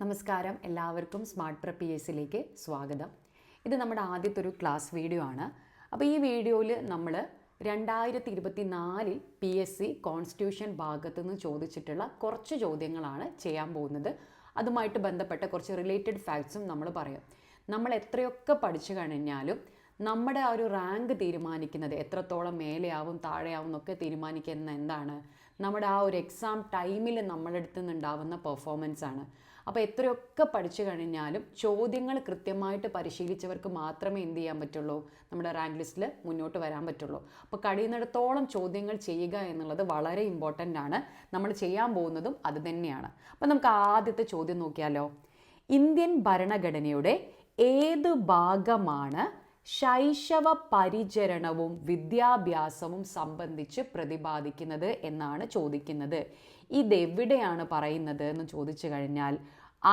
നമസ്കാരം. എല്ലാവർക്കും സ്മാർട്ട് പ്ര പി എസിലേക്ക് സ്വാഗതം. ഇത് നമ്മുടെ ആദ്യത്തെ ഒരു ക്ലാസ് വീഡിയോ ആണ്. അപ്പോൾ ഈ വീഡിയോയിൽ നമ്മൾ രണ്ടായിരത്തി ഇരുപത്തി നാലിൽ പി എസ് സി കോൺസ്റ്റിറ്റ്യൂഷൻ ഭാഗത്തു നിന്ന് ചോദിച്ചിട്ടുള്ള കുറച്ച് ചോദ്യങ്ങളാണ് ചെയ്യാൻ പോകുന്നത്. അതുമായിട്ട് ബന്ധപ്പെട്ട കുറച്ച് റിലേറ്റഡ് ഫാക്ട്സും നമ്മൾ പറയും. നമ്മൾ എത്രയൊക്കെ പഠിച്ചു കഴിഞ്ഞാലും നമ്മുടെ ആ ഒരു റാങ്ക് തീരുമാനിക്കുന്നത് എത്രത്തോളം മേലെയാവും താഴെയാവും എന്നൊക്കെ തീരുമാനിക്കുന്ന എന്താണ്? നമ്മുടെ ആ ഒരു എക്സാം ടൈമിൽ നമ്മുടെ അടുത്ത് നിന്നുണ്ടാവുന്ന പെർഫോമൻസ് ആണ്. അപ്പോൾ എത്രയൊക്കെ പഠിച്ചു കഴിഞ്ഞാലും ചോദ്യങ്ങൾ കൃത്യമായിട്ട് പരിശീലിച്ചവർക്ക് മാത്രമേ എന്ത് ചെയ്യാൻ പറ്റുള്ളൂ? നമ്മുടെ റാങ്ക് ലിസ്റ്റിൽ മുന്നോട്ട് വരാൻ പറ്റുള്ളൂ. അപ്പോൾ കഴിയുന്നിടത്തോളം ചോദ്യങ്ങൾ ചെയ്യുക എന്നുള്ളത് വളരെ ഇമ്പോർട്ടന്റ് ആണ്. നമ്മൾ ചെയ്യാൻ പോകുന്നതും അത് തന്നെയാണ്. അപ്പോൾ നമുക്ക് ആദ്യത്തെ ചോദ്യം നോക്കിയാലോ. ഇന്ത്യൻ ഭരണഘടനയുടെ ഏത് ഭാഗമാണ് ശൈശവ പരിചരണവും വിദ്യാഭ്യാസവും സംബന്ധിച്ച് പ്രതിപാദിക്കുന്നത് എന്നാണ് ചോദിക്കുന്നത്. ഇതെവിടെയാണ് പറയുന്നത് എന്ന് ചോദിച്ചു കഴിഞ്ഞാൽ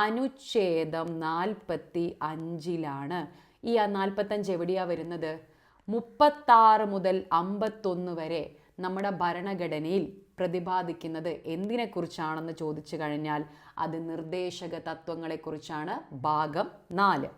അനുച്ഛേദം നാൽപ്പത്തി അഞ്ചിലാണ് ഈ നാൽപ്പത്തഞ്ച് എവിടെയാണ് വരുന്നത്? മുപ്പത്താറ് മുതൽ അമ്പത്തൊന്ന് വരെ നമ്മുടെ ഭരണഘടനയിൽ പ്രതിപാദിക്കുന്നത് എന്തിനെക്കുറിച്ചാണെന്ന് ചോദിച്ചു കഴിഞ്ഞാൽ അത് നിർദ്ദേശക തത്വങ്ങളെക്കുറിച്ചാണ് ഭാഗം നാല്.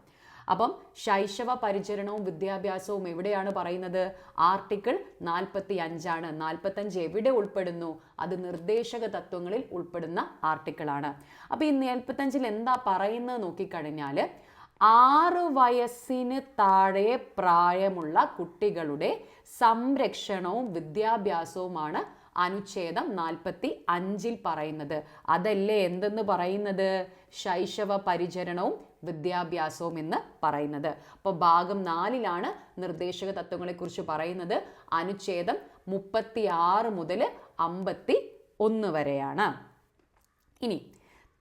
അപ്പം ശൈശവ പരിചരണവും വിദ്യാഭ്യാസവും എവിടെയാണ് പറയുന്നത്? ആർട്ടിക്കിൾ നാൽപ്പത്തി അഞ്ചാണ് നാൽപ്പത്തഞ്ച് എവിടെ ഉൾപ്പെടുന്നു? അത് നിർദ്ദേശക തത്വങ്ങളിൽ ഉൾപ്പെടുന്ന ആർട്ടിക്കിളാണ്. അപ്പോൾ ഈ നാൽപ്പത്തഞ്ചിൽ എന്താ പറയുന്നത് നോക്കിക്കഴിഞ്ഞാൽ ആറ് വയസ്സിന് താഴെ പ്രായമുള്ള കുട്ടികളുടെ സംരക്ഷണവും വിദ്യാഭ്യാസവുമാണ് അനുച്ഛേദം നാൽപ്പത്തി അഞ്ചിൽ പറയുന്നത്. അതല്ലേ എന്തെന്ന് പറയുന്നത്? ശൈശവ പരിചരണവും വിദ്യാഭ്യാസവും എന്ന് പറയുന്നത്. അപ്പോൾ ഭാഗം നാലിലാണ് നിർദ്ദേശക തത്വങ്ങളെക്കുറിച്ച് പറയുന്നത്. അനുച്ഛേദം മുപ്പത്തി ആറ് മുതൽ അമ്പത്തി ഒന്ന് വരെയാണ്. ഇനി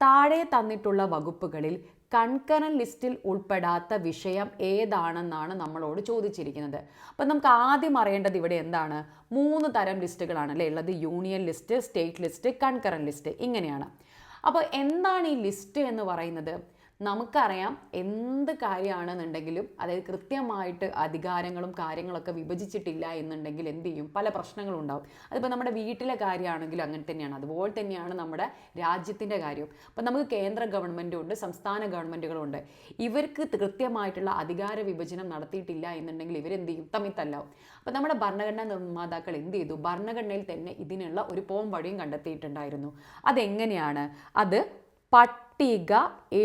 താഴെ തന്നിട്ടുള്ള വകുപ്പുകളിൽ കൺകറൻ ലിസ്റ്റിൽ ഉൾപ്പെടാത്ത വിഷയം ഏതാണെന്നാണ് നമ്മളോട് ചോദിച്ചിരിക്കുന്നത്. അപ്പം നമുക്ക് ആദ്യം അറിയേണ്ടത് ഇവിടെ എന്താണ്? മൂന്ന് തരം ലിസ്റ്റുകളാണ് അല്ലേ? ഉള്ളത് union list state list concurrent list ഇങ്ങനെയാണ്. അപ്പോൾ എന്താണ് ഈ ലിസ്റ്റ് എന്ന് പറയുന്നത്? നമുക്കറിയാം എന്ത് കാര്യമാണെന്നുണ്ടെങ്കിലും അതായത് കൃത്യമായിട്ട് അധികാരങ്ങളും കാര്യങ്ങളൊക്കെ വിഭജിച്ചിട്ടില്ല എന്നുണ്ടെങ്കിൽ എന്ത് ചെയ്യും? പല പ്രശ്നങ്ങളും ഉണ്ടാവും. അതിപ്പോൾ നമ്മുടെ വീട്ടിലെ കാര്യമാണെങ്കിലും അങ്ങനെ തന്നെയാണ്. അതുപോലെ തന്നെയാണ് നമ്മുടെ രാജ്യത്തിന്റെ കാര്യം അപ്പം നമുക്ക് കേന്ദ്ര ഗവൺമെന്റും ഉണ്ട് സംസ്ഥാന ഗവൺമെന്റുകളും ഉണ്ട്. ഇവർക്ക് കൃത്യമായിട്ടുള്ള അധികാര വിഭജനം നടത്തിയിട്ടില്ല എന്നുണ്ടെങ്കിൽ ഇവരെന്ത് ചെയ്യും? തമ്മിൽ തല്ലാവും അപ്പം നമ്മുടെ ഭരണഘടനാ നിർമ്മാതാക്കൾ എന്ത് ചെയ്തു? ഭരണഘടനയിൽ തന്നെ ഇതിനുള്ള ഒരു പോം വഴിയും കണ്ടെത്തിയിട്ടുണ്ടായിരുന്നു. അതെങ്ങനെയാണ്? അത് പട്ടിക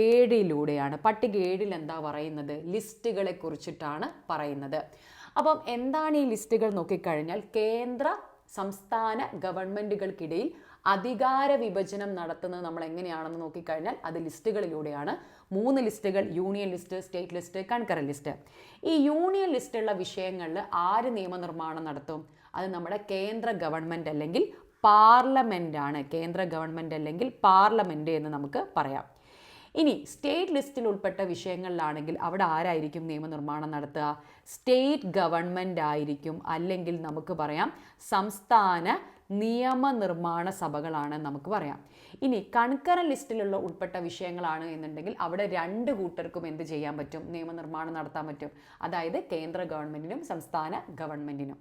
ഏഴിലൂടെയാണ്. പട്ടിക ഏഴിൽ എന്താ പറയുന്നത്? ലിസ്റ്റുകളെ കുറിച്ചിട്ടാണ് പറയുന്നത്. അപ്പം എന്താണ് ഈ ലിസ്റ്റുകൾ നോക്കിക്കഴിഞ്ഞാൽ കേന്ദ്ര സംസ്ഥാന ഗവൺമെന്റുകൾക്കിടയിൽ അധികാര വിഭജനം നടത്തുന്നത് നമ്മൾ എങ്ങനെയാണെന്ന് നോക്കിക്കഴിഞ്ഞാൽ അത് ലിസ്റ്റുകളിലൂടെയാണ്. മൂന്ന് ലിസ്റ്റുകൾ union list state list concurrent list. ഈ യൂണിയൻ ലിസ്റ്റുള്ള വിഷയങ്ങളിൽ ആര് നിയമനിർമ്മാണം നടത്തും? അത് നമ്മുടെ കേന്ദ്ര ഗവൺമെന്റ് അല്ലെങ്കിൽ പാർലമെന്റ് ആണ് കേന്ദ്ര ഗവൺമെന്റ് അല്ലെങ്കിൽ പാർലമെന്റ് എന്ന് നമുക്ക് പറയാം. ഇനി സ്റ്റേറ്റ് ലിസ്റ്റിൽ ഉൾപ്പെട്ട വിഷയങ്ങളിലാണെങ്കിൽ അവിടെ ആരായിരിക്കും നിയമനിർമ്മാണം നടത്തുക? സ്റ്റേറ്റ് ഗവൺമെന്റ് ആയിരിക്കും അല്ലെങ്കിൽ നമുക്ക് പറയാം സംസ്ഥാന നിയമനിർമ്മാണ സഭകളാണ് നമുക്ക് പറയാം. ഇനി കൺകറൻ ലിസ്റ്റിലുള്ള ഉൾപ്പെട്ട വിഷയങ്ങളാണ് എന്നുണ്ടെങ്കിൽ അവിടെ രണ്ട് കൂട്ടർക്കും എന്ത് ചെയ്യാൻ പറ്റും? നിയമനിർമ്മാണം നടത്താൻ പറ്റും. അതായത് കേന്ദ്ര ഗവൺമെന്റിനും സംസ്ഥാന ഗവൺമെന്റിനും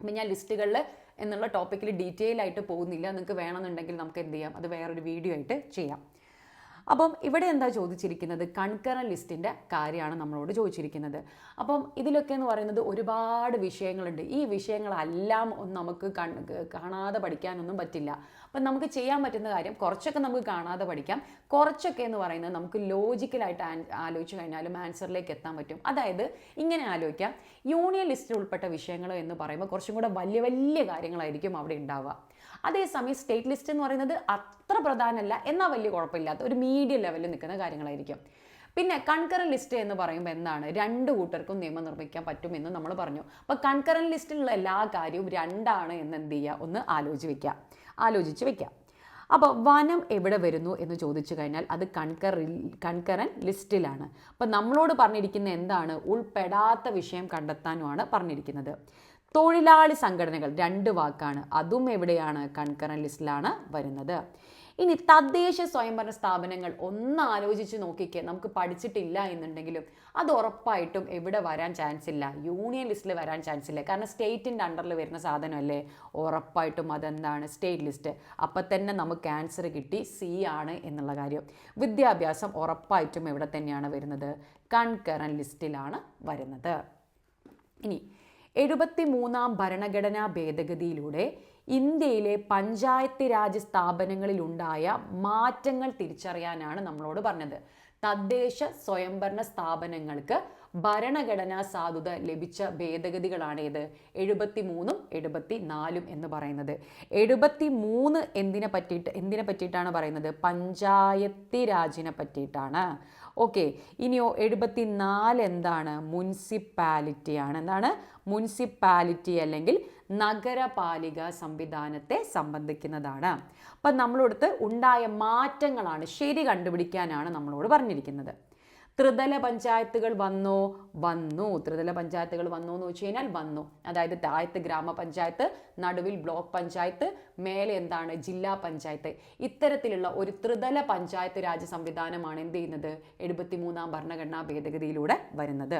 അപ്പം ഞാൻ ലിസ്റ്റുകളിൽ എന്നുള്ള ടോപ്പിക്കിൽ ഡീറ്റെയിൽ ആയിട്ട് പോകുന്നില്ല. നിങ്ങൾക്ക് വേണമെന്നുണ്ടെങ്കിൽ നമുക്ക് എന്ത് ചെയ്യാം? അത് വേറൊരു വീഡിയോ ആയിട്ട് ചെയ്യാം. അപ്പം ഇവിടെ എന്താ ചോദിച്ചിരിക്കുന്നത്? കൺകറൻ ലിസ്റ്റിന്റെ കാര്യമാണ് നമ്മളോട് ചോദിച്ചിരിക്കുന്നത്. അപ്പം ഇതിലൊക്കെ എന്ന് പറയുന്നത് ഒരുപാട് വിഷയങ്ങളുണ്ട്. ഈ വിഷയങ്ങളെല്ലാം നമുക്ക് കാണാതെ പഠിക്കാനൊന്നും പറ്റില്ല. അപ്പം നമുക്ക് ചെയ്യാൻ പറ്റുന്ന കാര്യം കുറച്ചൊക്കെ നമുക്ക് കാണാതെ പഠിക്കാം. കുറച്ചൊക്കെ എന്ന് പറയുന്നത് നമുക്ക് ലോജിക്കലായിട്ട് ആലോചിച്ച് കഴിഞ്ഞാലും ആൻസറിലേക്ക് എത്താൻ പറ്റും. അതായത് ഇങ്ങനെ ആലോചിക്കാം. യൂണിയൻ ലിസ്റ്റിൽ ഉൾപ്പെട്ട വിഷയങ്ങൾ എന്ന് പറയുമ്പോൾ കുറച്ചും കൂടെ വലിയ വലിയ കാര്യങ്ങളായിരിക്കും അവിടെ ഉണ്ടാവുക. അതേസമയം സ്റ്റേറ്റ് ലിസ്റ്റ് എന്ന് പറയുന്നത് അത്ര പ്രധാനമല്ല എന്നാൽ വലിയ കുഴപ്പമില്ലാത്ത ഒരു മീഡിയ ലെവലിൽ നിൽക്കുന്ന കാര്യങ്ങളായിരിക്കും. പിന്നെ കൺകറൻ ലിസ്റ്റ് എന്ന് പറയുമ്പോൾ എന്താണ്? രണ്ട് കൂട്ടർക്കും നിയമം നിർമ്മിക്കാൻ പറ്റുമെന്ന് നമ്മൾ പറഞ്ഞു. അപ്പോൾ കൺകറൻ ലിസ്റ്റിലുള്ള എല്ലാ കാര്യവും രണ്ടാണ് എന്ന് എന്ത് ചെയ്യുക? ഒന്ന് ആലോചിച്ച് വെക്കുക ആലോചിച്ച് വെക്കുക അപ്പോൾ വനം എവിടെ വരുന്നു എന്ന് ചോദിച്ചു കഴിഞ്ഞാൽ അത് കൺകറി കൺകറൻ ലിസ്റ്റിലാണ് അപ്പോൾ നമ്മളോട് പറഞ്ഞിരിക്കുന്ന എന്താണ്? ഉൾപ്പെടാത്ത വിഷയം കണ്ടെത്താനുമാണ് പറഞ്ഞിരിക്കുന്നത്. തൊഴിലാളി സംഘടനകൾ രണ്ട് വാക്കാണ്. അതും എവിടെയാണ്? കൺകറൻ ലിസ്റ്റിലാണ് വരുന്നത്. ഇനി തദ്ദേശ സ്വയംഭരണ സ്ഥാപനങ്ങൾ ഒന്ന് ആലോചിച്ച് നോക്കിക്കേ. നമുക്ക് പഠിച്ചിട്ടില്ല എന്നുണ്ടെങ്കിലും അത് ഉറപ്പായിട്ടും എവിടെ വരാൻ ചാൻസ് ഇല്ല. യൂണിയൻ ലിസ്റ്റിൽ വരാൻ ചാൻസ് ഇല്ല. കാരണം സ്റ്റേറ്റിന്റെ അണ്ടറിൽ വരുന്ന സാധനമല്ലേ? ഉറപ്പായിട്ടും അതെന്താണ്? State list. അപ്പം തന്നെ നമുക്ക് ആൻസർ കിട്ടി സി ആണ് എന്നുള്ള കാര്യം. വിദ്യാഭ്യാസം ഉറപ്പായിട്ടും എവിടെ തന്നെയാണ് വരുന്നത്? കൺകറൻ ലിസ്റ്റിലാണ് വരുന്നത്. ഇനി എഴുപത്തി മൂന്നാം ഭരണഘടനാ ഭേദഗതിയിലൂടെ ഇന്ത്യയിലെ പഞ്ചായത്ത് രാജ് സ്ഥാപനങ്ങളിലുണ്ടായ മാറ്റങ്ങൾ തിരിച്ചറിയാനാണ് നമ്മളോട് പറഞ്ഞത്. തദ്ദേശ സ്വയംഭരണ സ്ഥാപനങ്ങൾക്ക് ഭരണഘടനാ സാധുത ലഭിച്ച ഭേദഗതികളാണ് ഏത്? എഴുപത്തി മൂന്നും എഴുപത്തി നാലും എന്ന് പറയുന്നത്. എഴുപത്തി മൂന്ന് എന്തിനെ പറ്റിയിട്ട് എന്തിനെ പറ്റിയിട്ടാണ് പറയുന്നത്? പഞ്ചായത്തി രാജിനെ പറ്റിയിട്ടാണ്. ഓക്കെ. ഇനിയോ എഴുപത്തി നാല് എന്താണ്? മുനിസിപ്പാലിറ്റിയാണ്. എന്താണ്? മുനിസിപ്പാലിറ്റി അല്ലെങ്കിൽ നഗരപാലിക സംവിധാനത്തെ സംബന്ധിക്കുന്നതാണ്. അപ്പം നമ്മളോടത്ത് ഉണ്ടായ മാറ്റങ്ങളാണ് ശരി കണ്ടുപിടിക്കാനാണ് നമ്മളോട് പറഞ്ഞിരിക്കുന്നത്. ത്രിതല പഞ്ചായത്തുകൾ വന്നോ? വന്നു. ത്രിതല പഞ്ചായത്തുകൾ വന്നോ എന്ന് വെച്ച് കഴിഞ്ഞാൽ വന്നു. അതായത് താഴത്ത് ഗ്രാമപഞ്ചായത്ത് നടുവിൽ ബ്ലോക്ക് പഞ്ചായത്ത് മേലെ എന്താണ് ജില്ലാ പഞ്ചായത്ത്. ഇത്തരത്തിലുള്ള ഒരു ത്രിതല പഞ്ചായത്ത് രാജ് സംവിധാനമാണ് എന്ത് ചെയ്യുന്നത്? എഴുപത്തി മൂന്നാം ഭരണഘടനാ ഭേദഗതിയിലൂടെ വരുന്നത്.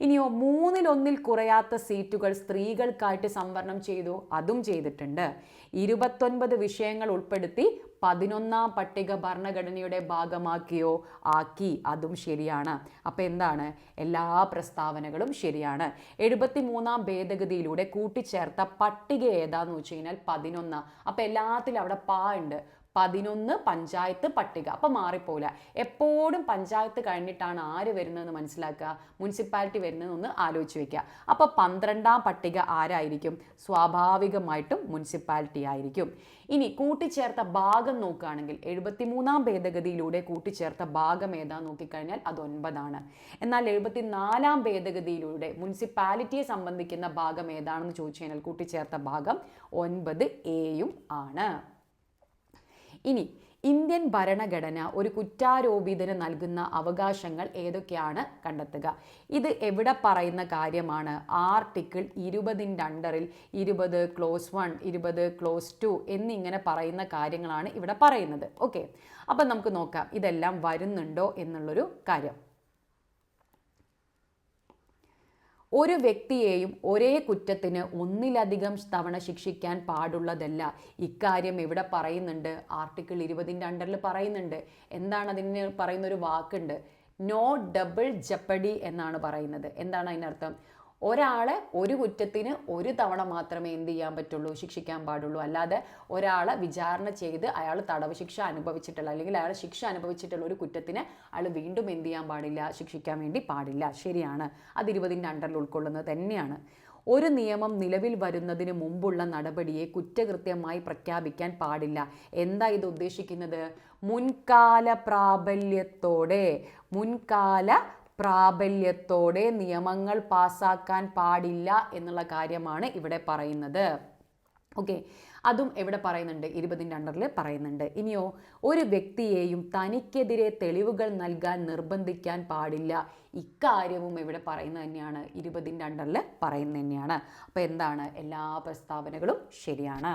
ഇനിയോ മൂന്നിലൊന്നിൽ കുറയാത്ത സീറ്റുകൾ സ്ത്രീകൾക്കായിട്ട് സംവരണം ചെയ്തു. അതും ചെയ്തിട്ടുണ്ട്. ഇരുപത്തൊൻപത് വിഷയങ്ങൾ ഉൾപ്പെടുത്തി പതിനൊന്നാം പട്ടിക ഭരണഘടനയുടെ ഭാഗമാക്കിയോ ആക്കി. അതും ശരിയാണ്. അപ്പോൾ എന്താണ്? എല്ലാ പ്രസ്താവനകളും ശരിയാണ്. എഴുപത്തി മൂന്നാം ഭേദഗതിയിലൂടെ കൂട്ടിച്ചേർത്ത പട്ടിക ഏതാന്ന് വെച്ച് കഴിഞ്ഞാൽ പതിനൊന്ന്. അപ്പോൾ എല്ലാത്തിലും അവിടെ പാ ഉണ്ട്. പതിനൊന്ന് പഞ്ചായത്ത് പട്ടിക. അപ്പം മാറിപ്പോല എപ്പോഴും പഞ്ചായത്ത് കഴിഞ്ഞിട്ടാണ് ആര് വരുന്നതെന്ന് മനസ്സിലാക്കുക മുനിസിപ്പാലിറ്റി വരുന്നതെന്ന് ആലോചിച്ച് വെക്കുക. അപ്പോൾ പന്ത്രണ്ടാം പട്ടിക ആരായിരിക്കും? സ്വാഭാവികമായിട്ടും മുനിസിപ്പാലിറ്റി ആയിരിക്കും. ഇനി കൂട്ടിച്ചേർത്ത ഭാഗം നോക്കുകയാണെങ്കിൽ എഴുപത്തിമൂന്നാം ഭേദഗതിയിലൂടെ കൂട്ടിച്ചേർത്ത ഭാഗം ഏതാ നോക്കിക്കഴിഞ്ഞാൽ അത് ഒൻപതാണ്. എന്നാൽ എഴുപത്തിനാലാം ഭേദഗതിയിലൂടെ മുനിസിപ്പാലിറ്റിയെ സംബന്ധിക്കുന്ന ഭാഗം ഏതാണെന്ന് ചോദിച്ചു കഴിഞ്ഞാൽ കൂട്ടിച്ചേർത്ത ഭാഗം ഒൻപത് എയും ആണ്. ഇനി ഇന്ത്യൻ ഭരണഘടന ഒരു കുറ്റാരോപിതന് നൽകുന്ന അവകാശങ്ങൾ ഏതൊക്കെയാണ് കണ്ടെത്തുക? ഇത് എവിടെ പറയുന്ന കാര്യമാണ്? ആർട്ടിക്കിൾ ഇരുപതിന്റെ അണ്ടറിൽ ഇരുപത് ക്ലോസ് വൺ ഇരുപത് ക്ലോസ് ടു എന്നിങ്ങനെ പറയുന്ന കാര്യങ്ങളാണ് ഇവിടെ പറയുന്നത്. ഓക്കെ. അപ്പം നമുക്ക് നോക്കാം ഇതെല്ലാം വരുന്നുണ്ടോ എന്നുള്ളൊരു കാര്യം. ഒരു വ്യക്തിയെയും ഒരേ കുറ്റത്തിന് ഒന്നിലധികം തവണ ശിക്ഷിക്കാൻ പാടുള്ളതല്ല. ഇക്കാര്യം ഇവിടെ പറയുന്നുണ്ട്. ആർട്ടിക്കിൾ ഇരുപതിന്റെ അണ്ടറിൽ പറയുന്നുണ്ട്. എന്താണ് അതിന് പറയുന്ന ഒരു വാക്കുണ്ട്? നോ ഡബിൾ ജപ്പടി എന്നാണ് പറയുന്നത്. എന്താണ് അതിനർത്ഥം? ഒരാളെ ഒരു കുറ്റത്തിന് ഒരു തവണ മാത്രമേ എന്ത് ചെയ്യാൻ പറ്റുള്ളൂ ശിക്ഷിക്കാൻ പാടുള്ളൂ. അല്ലാതെ ഒരാളെ വിചാരണ ചെയ്ത് അയാൾ തടവ് ശിക്ഷ അനുഭവിച്ചിട്ടുള്ള അല്ലെങ്കിൽ അയാൾ ശിക്ഷ അനുഭവിച്ചിട്ടുള്ള ഒരു കുറ്റത്തിന് അയാൾ വീണ്ടും എന്ത് ചെയ്യാൻ പാടില്ല ശിക്ഷിക്കാൻ വേണ്ടി പാടില്ല. ശരിയാണ്. അത് ഇരുപതിന്റെ അണ്ടറിൽ ഉൾക്കൊള്ളുന്നത് തന്നെയാണ്. ഒരു നിയമം നിലവിൽ വരുന്നതിന് മുമ്പുള്ള നടപടിയെ കുറ്റകൃത്യമായി പ്രഖ്യാപിക്കാൻ പാടില്ല. എന്താ ഇത് ഉദ്ദേശിക്കുന്നത്? മുൻകാല പ്രാബല്യത്തോടെ മുൻകാല പ്രാബല്യത്തോടെ നിയമങ്ങൾ പാസാക്കാൻ പാടില്ല എന്നുള്ള കാര്യമാണ് ഇവിടെ പറയുന്നത്. ഓക്കെ അതും എവിടെ പറയുന്നുണ്ട്? ഇരുപതിന്റെ അണ്ടറിൽ പറയുന്നുണ്ട്. ഇനിയോ ഒരു വ്യക്തിയെയും തനിക്കെതിരെ തെളിവുകൾ നൽകാൻ നിർബന്ധിക്കാൻ പാടില്ല. ഇക്കാര്യവും ഇവിടെ പറയുന്നത് തന്നെയാണ്. ഇരുപതിന്റെ അണ്ടറിൽ പറയുന്നത് തന്നെയാണ്. അപ്പോൾ എന്താണ്? എല്ലാ പ്രസ്താവനകളും ശരിയാണ്.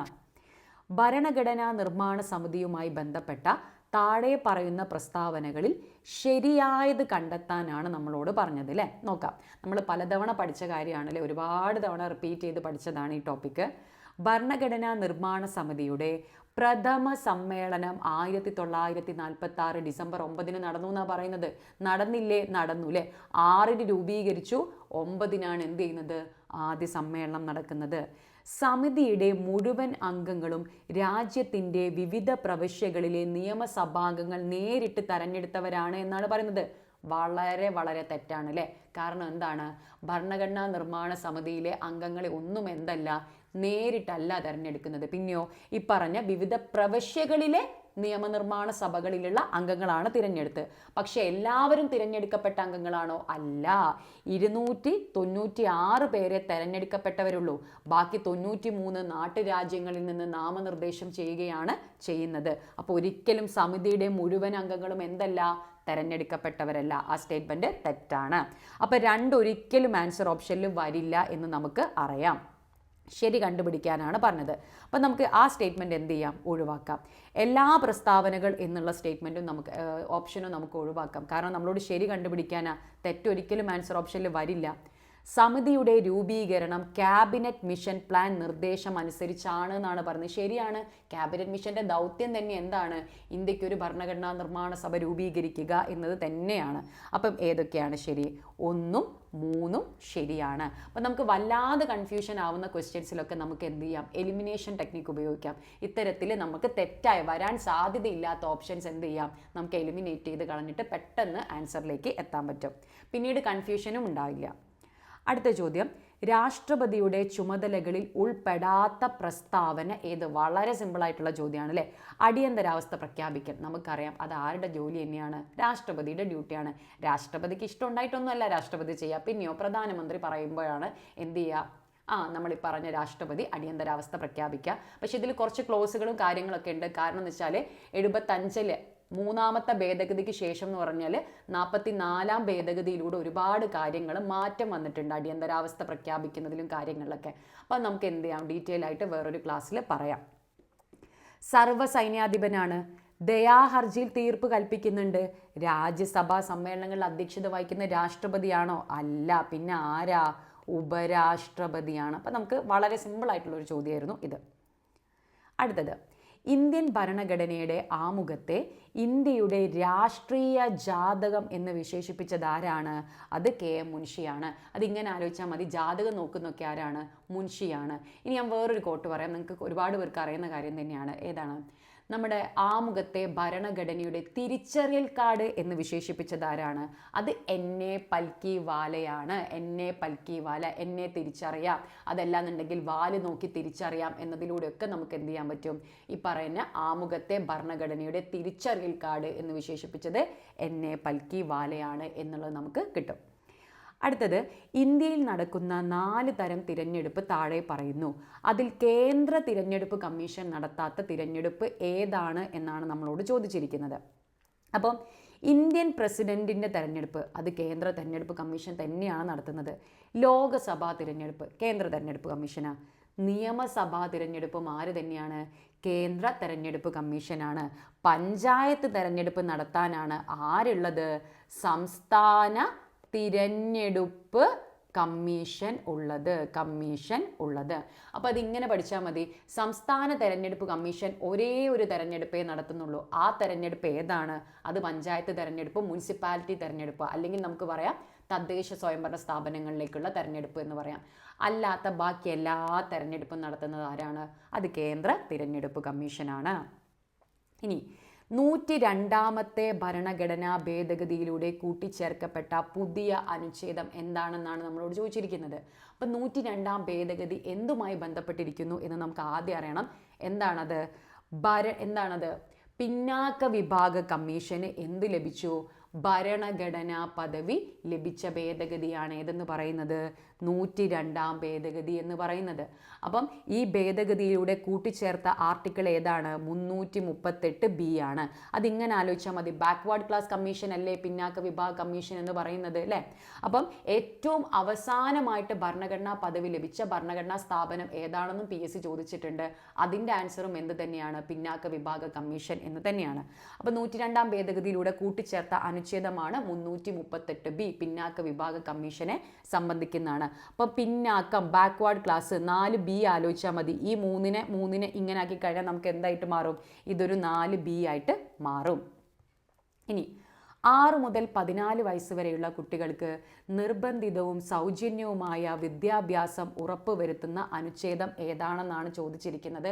ഭരണഘടനാ നിർമ്മാണ സമിതിയുമായി ബന്ധപ്പെട്ട താഴെ പറയുന്ന പ്രസ്താവനകളിൽ ശരിയായത് കണ്ടെത്താനാണ് നമ്മളോട് പറഞ്ഞത് അല്ലേ നോക്കാം. നമ്മൾ പലതവണ പഠിച്ച കാര്യമാണല്ലേ? ഒരുപാട് തവണ റിപ്പീറ്റ് ചെയ്ത് പഠിച്ചതാണ് ഈ ടോപ്പിക്ക് ഭരണഘടനാ നിർമ്മാണ സമിതിയുടെ പ്രഥമ സമ്മേളനം ആയിരത്തി തൊള്ളായിരത്തി നാൽപ്പത്തി ആറ് ഡിസംബർ ഒമ്പതിന് നടന്നു എന്നാണ് പറയുന്നത്. നടന്നില്ലേ? നടന്നു അല്ലേ ആറിന് രൂപീകരിച്ചു ഒമ്പതിനാണ് എന്ത് ചെയ്യുന്നത്? ആദ്യ സമ്മേളനം നടക്കുന്നത്. സമിതിയുടെ മുഴുവൻ അംഗങ്ങളും രാജ്യത്തിന്റെ വിവിധ പ്രവിശ്യകളിലെ നിയമസഭാംഗങ്ങൾ നേരിട്ട് തെരഞ്ഞെടുത്തവരാണ് എന്നാണ് പറയുന്നത്. വളരെ വളരെ തെറ്റാണ് അല്ലേ? കാരണം എന്താണ്? ഭരണഘടനാ നിർമ്മാണ സമിതിയിലെ അംഗങ്ങളെ ഒന്നും എന്തല്ല നേരിട്ടല്ല തിരഞ്ഞെടുക്കുന്നത്. പിന്നെയോ ഈ പറഞ്ഞ വിവിധ പ്രവിശ്യകളിലെ നിയമനിർമ്മാണ സഭകളിലുള്ള അംഗങ്ങളാണ് തിരഞ്ഞെടുത്ത്. പക്ഷേ എല്ലാവരും തിരഞ്ഞെടുക്കപ്പെട്ട അംഗങ്ങളാണോ? അല്ല. ഇരുന്നൂറ്റി തൊണ്ണൂറ്റി ആറ് പേരെ തെരഞ്ഞെടുക്കപ്പെട്ടവരുള്ളൂ. ബാക്കി തൊണ്ണൂറ്റി മൂന്ന് നാട്ടുരാജ്യങ്ങളിൽ നിന്ന് നാമനിർദ്ദേശം ചെയ്യുകയാണ് ചെയ്യുന്നത്. അപ്പോൾ ഒരിക്കലും സമിതിയുടെ മുഴുവൻ അംഗങ്ങളും എന്തല്ല? തെരഞ്ഞെടുക്കപ്പെട്ടവരല്ല. ആ സ്റ്റേറ്റ്മെന്റ് തെറ്റാണ്. അപ്പോൾ രണ്ടൊരിക്കലും ആൻസർ ഓപ്ഷനിലും വരില്ല എന്ന് നമുക്ക് അറിയാം. ശരി കണ്ടുപിടിക്കാനാണ് പറഞ്ഞത്. അപ്പം നമുക്ക് ആ സ്റ്റേറ്റ്മെന്റ് എന്ത് ചെയ്യാം? ഒഴിവാക്കാം. എല്ലാ പ്രസ്താവനകൾ എന്നുള്ള സ്റ്റേറ്റ്മെന്റും നമുക്ക് ഓപ്ഷനും നമുക്ക് ഒഴിവാക്കാം. കാരണം നമ്മളോട് ശരി കണ്ടുപിടിക്കാനാ തെറ്റൊരിക്കലും ആൻസർ ഓപ്ഷനിൽ വരില്ല. സമിതിയുടെ രൂപീകരണം ക്യാബിനറ്റ് മിഷൻ പ്ലാൻ നിർദ്ദേശം അനുസരിച്ചാണ് എന്നാണ് പറഞ്ഞത്. ശരിയാണ്. ക്യാബിനറ്റ് മിഷന്റെ ദൗത്യം തന്നെ എന്താണ്? ഇന്ത്യയ്ക്ക് ഒരു ഭരണഘടനാ നിർമ്മാണ സഭ രൂപീകരിക്കുക എന്നത് തന്നെയാണ്. അപ്പം ഏതൊക്കെയാണ് ശരി? ഒന്നും മൂന്നും ശരിയാണ്. അപ്പം നമുക്ക് വല്ലാതെ കൺഫ്യൂഷൻ ആവുന്ന ക്വസ്റ്റ്യൻസിലൊക്കെ നമുക്ക് എന്ത് ചെയ്യാം? എലിമിനേഷൻ ടെക്നിക്ക് ഉപയോഗിക്കാം. ഇത്തരത്തിൽ നമുക്ക് തെറ്റായി വരാൻ സാധ്യതയില്ലാത്ത ഓപ്ഷൻസ് എന്ത് ചെയ്യാം? നമുക്ക് എലിമിനേറ്റ് ചെയ്ത് കളഞ്ഞിട്ട് പെട്ടെന്ന് ആൻസറിലേക്ക് എത്താൻ പറ്റും. പിന്നീട് കൺഫ്യൂഷനും ഉണ്ടാവില്ല. അടുത്ത ചോദ്യം. രാഷ്ട്രപതിയുടെ ചുമതലകളിൽ ഉൾപ്പെടാത്ത പ്രസ്താവന ഏത്? വളരെ സിമ്പിളായിട്ടുള്ള ചോദ്യമാണ് അല്ലേ അടിയന്തരാവസ്ഥ പ്രഖ്യാപിക്കൽ. നമുക്കറിയാം അത് ആരുടെ ജോലി തന്നെയാണ്? രാഷ്ട്രപതിയുടെ ഡ്യൂട്ടിയാണ് രാഷ്ട്രപതിക്ക് ഇഷ്ടമുണ്ടായിട്ടൊന്നുമല്ല രാഷ്ട്രപതി ചെയ്യുക. പിന്നെയോ പ്രധാനമന്ത്രി പറയുമ്പോഴാണ് എന്ത് ചെയ്യുക? ആ നമ്മൾ ഈ പറഞ്ഞ രാഷ്ട്രപതി അടിയന്തരാവസ്ഥ പ്രഖ്യാപിക്കുക. പക്ഷേ ഇതിൽ കുറച്ച് ക്ലോസുകളും കാര്യങ്ങളൊക്കെ ഉണ്ട്. കാരണം എന്ന് വെച്ചാൽ എഴുപത്തഞ്ചിൽ മൂന്നാമത്തെ ഭേദഗതിക്ക് ശേഷം എന്ന് പറഞ്ഞാൽ നാൽപ്പത്തി നാലാം ഭേദഗതിയിലൂടെ ഒരുപാട് കാര്യങ്ങൾ മാറ്റം വന്നിട്ടുണ്ട്. അടിയന്തരാവസ്ഥ പ്രഖ്യാപിക്കുന്നതിലും കാര്യങ്ങളിലൊക്കെ. അപ്പം നമുക്ക് എന്ത് ചെയ്യാം? ഡീറ്റെയിൽ ആയിട്ട് വേറൊരു ക്ലാസ്സിൽ പറയാം. സർവസൈന്യാധിപനാണ്. ദയാഹർജിയിൽ തീർപ്പ് കൽപ്പിക്കുന്നുണ്ട്. രാജ്യസഭാ സമ്മേളനങ്ങളിൽ അധ്യക്ഷത വഹിക്കുന്ന രാഷ്ട്രപതിയാണോ? അല്ല. പിന്നെ ആരാ? ഉപരാഷ്ട്രപതിയാണ്. അപ്പം നമുക്ക് വളരെ ഒരു ചോദ്യമായിരുന്നു ഇത്. അടുത്തത്. ഇന്ത്യൻ ഭരണഘടനയുടെ ആമുഖത്തെ ഇന്ത്യയുടെ രാഷ്ട്രീയ ജാതകം എന്ന് വിശേഷിപ്പിച്ചത് ആരാണ്? അത് കെ എം മുൻഷിയാണ്. അതിങ്ങനെ ആലോചിച്ചാൽ മതി. ജാതകം നോക്കുന്നൊക്കെ ആരാണ്? മുൻഷിയാണ്. ഇനി ഞാൻ വേറൊരു കോട്ട് പറയാം. നിങ്ങൾക്ക് ഒരുപാട് പേർക്ക് അറിയുന്ന കാര്യം തന്നെയാണ്. ഏതാണ്? നമ്മുടെ ആമുഖത്തെ ഭരണഘടനയുടെ തിരിച്ചറിയൽ കാർഡ് എന്ന് വിശേഷിപ്പിച്ചത് ആരാണ് അത് എന്നെ പൽക്കി വാലയാണ്. എന്നെ പൽക്കി വാല എന്നെ തിരിച്ചറിയാം. അതല്ലാന്നുണ്ടെങ്കിൽ വാൽ നോക്കി തിരിച്ചറിയാം എന്നതിലൂടെയൊക്കെ നമുക്ക് എന്ത് ചെയ്യാൻ പറ്റും? ഈ പറയുന്ന ആമുഖത്തെ ഭരണഘടനയുടെ തിരിച്ചറിയൽ കാർഡ് എന്ന് വിശേഷിപ്പിച്ചത് എന്നെ പൽക്കി വാലയാണ് എന്നുള്ളത് നമുക്ക് കിട്ടും. അടുത്തത് ഇന്ത്യയിൽ നടക്കുന്ന നാല് തരം തിരഞ്ഞെടുപ്പ് താഴെ പറയുന്നു. അതിൽ കേന്ദ്ര തിരഞ്ഞെടുപ്പ് കമ്മീഷൻ നടത്താത്ത തിരഞ്ഞെടുപ്പ് ഏതാണ് എന്നാണ് നമ്മളോട് ചോദിച്ചിരിക്കുന്നത്. അപ്പം ഇന്ത്യൻ പ്രസിഡന്റിന്റെ തെരഞ്ഞെടുപ്പ് അത് കേന്ദ്ര തെരഞ്ഞെടുപ്പ് കമ്മീഷൻ തന്നെയാണ് നടത്തുന്നത്. ലോകസഭാ തിരഞ്ഞെടുപ്പ് കേന്ദ്ര തെരഞ്ഞെടുപ്പ് കമ്മീഷനാണ് നിയമസഭാ തിരഞ്ഞെടുപ്പും ആര് തന്നെയാണ്? കേന്ദ്ര തെരഞ്ഞെടുപ്പ് കമ്മീഷനാണ്. പഞ്ചായത്ത് തെരഞ്ഞെടുപ്പ് നടത്താനാണ് ആരുള്ളത്? സംസ്ഥാന തിരഞ്ഞെടുപ്പ് കമ്മീഷൻ ഉള്ളത് കമ്മീഷൻ ഉള്ളത്. അപ്പോൾ അതിങ്ങനെ പഠിച്ചാൽ മതി. സംസ്ഥാന തെരഞ്ഞെടുപ്പ് കമ്മീഷൻ ഒരേ ഒരു തെരഞ്ഞെടുപ്പേ നടത്തുന്നുള്ളൂ. ആ തെരഞ്ഞെടുപ്പ് ഏതാണ്? അത് പഞ്ചായത്ത് തെരഞ്ഞെടുപ്പ് മുനിസിപ്പാലിറ്റി തെരഞ്ഞെടുപ്പ് അല്ലെങ്കിൽ നമുക്ക് പറയാം തദ്ദേശ സ്വയംഭരണ സ്ഥാപനങ്ങളിലേക്കുള്ള തെരഞ്ഞെടുപ്പ് എന്ന് പറയാം. അല്ലാത്ത ബാക്കി എല്ലാ തെരഞ്ഞെടുപ്പും നടത്തുന്നത് ആരാണ്? അത് കേന്ദ്ര തിരഞ്ഞെടുപ്പ് കമ്മീഷനാണ്. ഇനി നൂറ്റി രണ്ടാമത്തെ ഭരണഘടനാ ഭേദഗതിയിലൂടെ കൂട്ടിച്ചേർക്കപ്പെട്ട പുതിയ അനുച്ഛേദം എന്താണെന്നാണ് നമ്മളോട് ചോദിച്ചിരിക്കുന്നത്. അപ്പം നൂറ്റി രണ്ടാം ഭേദഗതി എന്തുമായി ബന്ധപ്പെട്ടിരിക്കുന്നു എന്ന് നമുക്ക് ആദ്യം അറിയണം. എന്താണത്? ഭര എന്താണത്? പിന്നാക്ക വിഭാഗ കമ്മീഷന് എന്ത് ലഭിച്ചു? ഭരണഘടനാ പദവി ലഭിച്ച ഭേദഗതിയാണ് ഏതെന്ന് പറയുന്നത്? നൂറ്റി രണ്ടാം ഭേദഗതി എന്ന് പറയുന്നത്. അപ്പം ഈ ഭേദഗതിയിലൂടെ കൂട്ടിച്ചേർത്ത ആർട്ടിക്കിൾ ഏതാണ്? മുന്നൂറ്റി മുപ്പത്തെട്ട് ബി ആണ്. അതിങ്ങനെ ആലോചിച്ചാൽ മതി. ബാക്ക്വേർഡ് ക്ലാസ് കമ്മീഷൻ അല്ലേ? പിന്നാക്ക വിഭാഗ കമ്മീഷൻ എന്ന് പറയുന്നത് അല്ലേ? അപ്പം ഏറ്റവും അവസാനമായിട്ട് ഭരണഘടനാ പദവി ലഭിച്ച ഭരണഘടനാ സ്ഥാപനം ഏതാണെന്നും പി എസ് സി ചോദിച്ചിട്ടുണ്ട്. അതിന്റെ ആൻസറും എന്ത് തന്നെയാണ്? പിന്നാക്ക വിഭാഗ കമ്മീഷൻ എന്ന് തന്നെയാണ്. അപ്പം നൂറ്റി രണ്ടാം ഭേദഗതിയിലൂടെ കൂട്ടിച്ചേർത്ത അനുച്ഛേദമാണ് മുന്നൂറ്റി മുപ്പത്തെട്ട് ബി പിന്നാക്ക വിഭാഗ കമ്മീഷനെ സംബന്ധിക്കുന്നതാണ്. അപ്പോൾ പിന്നാക്കം ബാക്ക്വേർഡ് ക്ലാസ് നാല് ബി ആലോചിച്ചാൽ മതി. ഈ മൂന്നിനെ മൂന്നിനെ ഇങ്ങനെ ആക്കി കഴിഞ്ഞാൽ നമുക്ക് എന്തായിട്ട് മാറും? ഇതൊരു നാല് ബി ആയിട്ട് മാറും. ഇനി ആറ് മുതൽ പതിനാല് വയസ്സ് വരെയുള്ള കുട്ടികൾക്ക് നിർബന്ധിതവും സൗജന്യവുമായ വിദ്യാഭ്യാസം ഉറപ്പുവരുത്തുന്ന അനുച്ഛേദം ഏതാണെന്നാണ് ചോദിച്ചിരിക്കുന്നത്.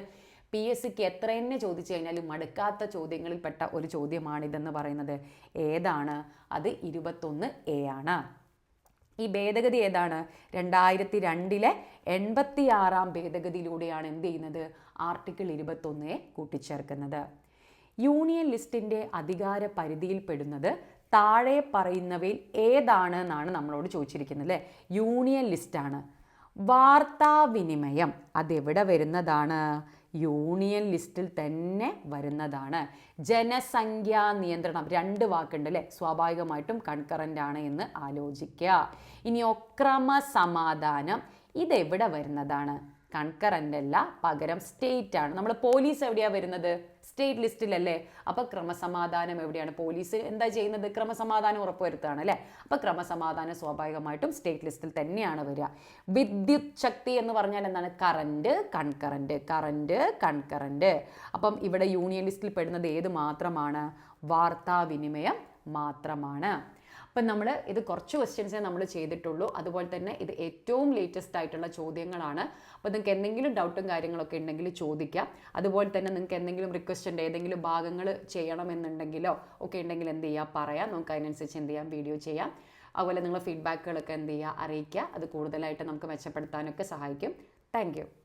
പി എസ് സിക്ക് എത്ര തന്നെ ചോദിച്ചു കഴിഞ്ഞാലും മടുക്കാത്ത ചോദ്യങ്ങളിൽപ്പെട്ട ഒരു ചോദ്യമാണിതെന്ന് പറയുന്നത്. ഏതാണ്? അത് ഇരുപത്തൊന്ന് എ ആണ്. ഈ ഭേദഗതി ഏതാണ്? രണ്ടായിരത്തി രണ്ടിലെ എൺപത്തി ആറാം ഭേദഗതിയിലൂടെയാണ് എന്ത് ചെയ്യുന്നത്? ആർട്ടിക്കിൾ ഇരുപത്തൊന്നേ കൂട്ടിച്ചേർക്കുന്നത്. യൂണിയൻ ലിസ്റ്റിന്റെ അധികാര പരിധിയിൽപ്പെടുന്നത് താഴെ പറയുന്നവയിൽ ഏതാണ് എന്നാണ് നമ്മളോട് ചോദിച്ചിരിക്കുന്നത് അല്ലേ? യൂണിയൻ ലിസ്റ്റാണ്. വാർത്താവിനിമയം അതെവിടെ വരുന്നതാണ്? യൂണിയൻ ലിസ്റ്റിൽ തന്നെ വരുന്നതാണ്. ജനസംഖ്യാ നിയന്ത്രണം രണ്ട് വാക്കുണ്ട് അല്ലേ സ്വാഭാവികമായിട്ടും കൺകറന്റ് ആണ് എന്ന് ആലോചിക്കുക. ഇനി ഒക്രമ സമാധാനം ഇതെവിടെ വരുന്നതാണ്? കൺകറന്റ് അല്ല പകരം സ്റ്റേറ്റ് ആണ്. നമ്മൾ പോലീസ് എവിടെയാണ് വരുന്നത്? സ്റ്റേറ്റ് ലിസ്റ്റിലല്ലേ? അപ്പോൾ ക്രമസമാധാനം എവിടെയാണ്? പോലീസ് എന്താ ചെയ്യുന്നത്? ക്രമസമാധാനം ഉറപ്പുവരുത്തുകയാണ് അല്ലേ? അപ്പോൾ ക്രമസമാധാനം സ്വാഭാവികമായിട്ടും സ്റ്റേറ്റ് ലിസ്റ്റിൽ തന്നെയാണ് വരിക. വിദ്യുത് ശക്തി എന്ന് പറഞ്ഞാൽ എന്താണ്? കറണ്ട് കൺകറന്റ് കറണ്ട് കൺകറന്റ് അപ്പം ഇവിടെ യൂണിയൻ ലിസ്റ്റിൽ പെടുന്നത് ഏത് മാത്രമാണ്? വാർത്താവിനിമയം മാത്രമാണ്. അപ്പം നമ്മൾ ഇത് കുറച്ച് ക്വസ്റ്റ്യൻസേ നമ്മൾ ചെയ്തിട്ടുള്ളൂ. അതുപോലെ തന്നെ ഇത് ഏറ്റവും ലേറ്റസ്റ്റ് ആയിട്ടുള്ള ചോദ്യങ്ങളാണ്. അപ്പോൾ നിങ്ങൾക്ക് എന്തെങ്കിലും ഡൗട്ടും കാര്യങ്ങളൊക്കെ ഉണ്ടെങ്കിൽ ചോദിക്കാം. അതുപോലെ തന്നെ നിങ്ങൾക്ക് എന്തെങ്കിലും റിക്വസ്റ്റ് ഉണ്ട് ഏതെങ്കിലും ഭാഗങ്ങൾ ചെയ്യണമെന്നുണ്ടെങ്കിലോ ഒക്കെ ഉണ്ടെങ്കിൽ എന്ത് ചെയ്യുക പറയാം. നമുക്ക് അതിനനുസരിച്ച് എന്ത് ചെയ്യാം? വീഡിയോ ചെയ്യാം. അതുപോലെ നിങ്ങളുടെ ഫീഡ്ബാക്കുകളൊക്കെ എന്ത് ചെയ്യുക അറിയിക്കുക. അത് കൂടുതലായിട്ട് നമുക്ക് മെച്ചപ്പെടുത്താനൊക്കെ സഹായിക്കും. താങ്ക്